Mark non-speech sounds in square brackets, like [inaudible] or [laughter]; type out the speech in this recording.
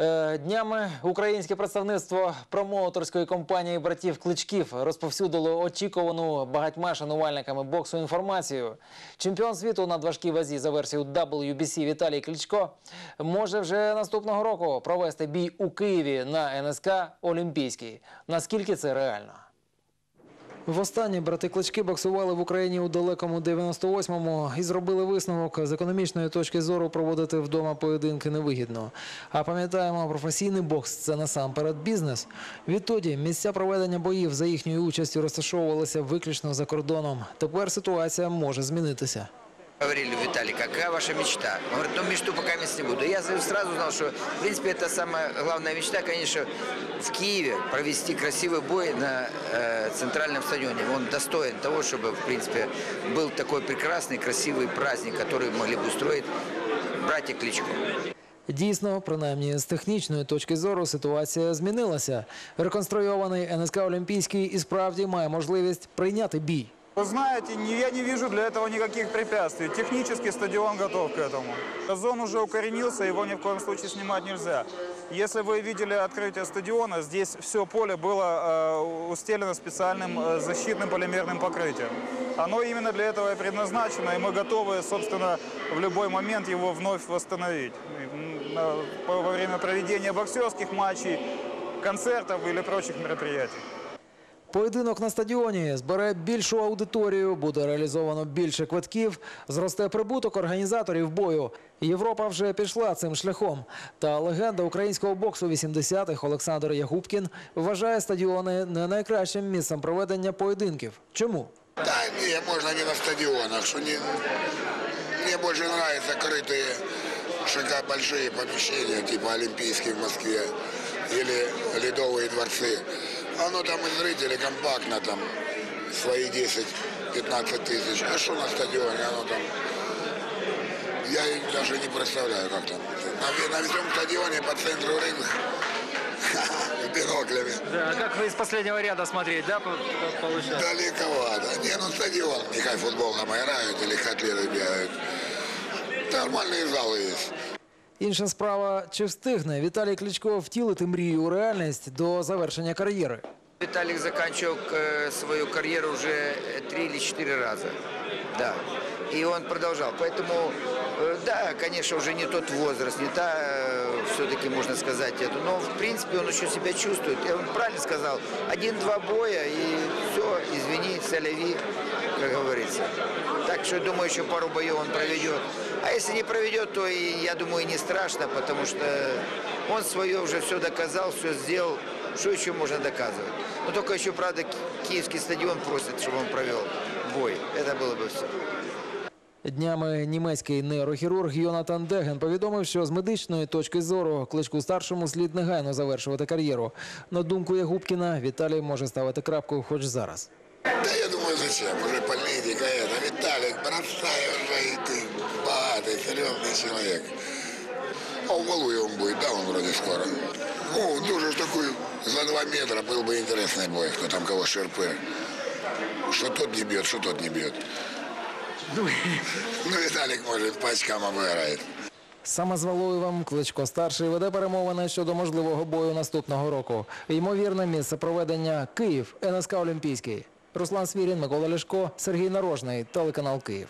Е, Днями українське представництво промоутерської компанії братів Кличків розповсюдило очікувану багатьма шанувальниками боксу інформацію. Чемпіон світу на важкій вазі за версією WBC Віталій Кличко може вже наступного року провести бій у Києві на НСК Олімпійський. Наскільки це реально? Востаннє брати клички боксували в Україні у далекому 98-му і зробили висновок з економічної точки зору проводити вдома поєдинки невигідно. А пам'ятаємо, професійний бокс це насамперед бізнес. Відтоді місця проведення боїв за їхньою участю розташовувалися виключно за кордоном. Тепер ситуація може змінитися. Говорили, Виталий, какая ваша мечта? Он говорит, ну мечту пока мест не буду. Я сразу знал, что, в принципе, это самая главная мечта, конечно, в Киеве провести красивый бой на э, центральном стадионе. Он достоин того, чтобы, в принципе, был такой прекрасный, красивый праздник, который могли бы устроить братья Кличко. Дійсно, принаймні з технічної точки зору ситуація змінилася. Реконструйований НСК Олімпійський і справді має можливість прийняти бій. Вы знаете, не- я не вижу для этого никаких препятствий. Технически стадион готов к этому. Газон уже укоренился, его ни в коем случае снимать нельзя. Если вы видели открытие стадиона, здесь все поле было э, устелено специальным э, защитным полимерным покрытием. Оно именно для этого и предназначено, и мы готовы, собственно, в любой момент его вновь восстановить. М, на- по- Во время проведения боксерских матчей, концертов или прочих мероприятий. Поєдинок на стадіоні збере більшу аудиторію, буде реалізовано більше квитків, зросте прибуток організаторів бою. Європа вже пішла цим шляхом. Та легенда українського боксу 80-х Олександр Ягубкін вважає стадіони не найкращим місцем проведення поєдинків. Чому? Да не, можно не на стадионах. Что не... Мне больше нравятся крытые, шага большие помещения, типа Олимпийский в Москве или Ледовые дворцы. Оно там и зрители компактно, там свои 10-15 тысяч. А что на стадионе, оно там... Я даже не представляю, как там. На, на всем стадионе по центру рынка [laughs] биноклями. Да, а как вы из последнего ряда смотреть, да, получается? Далековато. Не, ну стадион, нехай футбол там играют или котлеты бегают. Нормальные залы есть. Інша справа, чи встигне Віталій Кличко втілити мрію у реальність до завершення кар'єри? Виталик заканчивал э, свою карьеру уже э, три или четыре раза. Да. И он продолжал. Поэтому, э, да, конечно, уже не тот возраст, не та, все-таки можно сказать это. Но, в принципе, он еще себя чувствует. И он правильно сказал, один-два боя, и все, извини, соляви, как говорится. Так что, думаю, еще пару боев он проведет. А если не проведет, то, и, я думаю, не страшно, потому что он свое уже все доказал, все сделал. Что еще можно доказывать? Но только еще, правда, Ки- Киевский стадион просит, чтобы он провел бой. Это было бы все. Днями німецький нейрохірург Йонатан Деген повідомив, що з медичної точки зору кличку старшому слід негайно завершувати кар'єру. На думку Ягубкіна, Віталій може ставити крапку хоч зараз. Да я думаю, зачем? Уже политика это. Виталик, бросай уже, и ты богатый, серьезный человек. А в Валуе он будет, да, он вроде скоро. Ну, тоже ж такой за два метра был бы интересный бой, кто там кого шерпы. Что тот не бьет, что тот не бьет. Ну, Виталик, может, по очкам обыграет. Саме з Валуєвим Кличко старший веде перемовини щодо можливого бою наступного року. Ймовірне місце проведення Київ, НСК Олімпійський. Руслан Свірін, Микола Ляшко, Сергій Нарожний, телеканал Київ.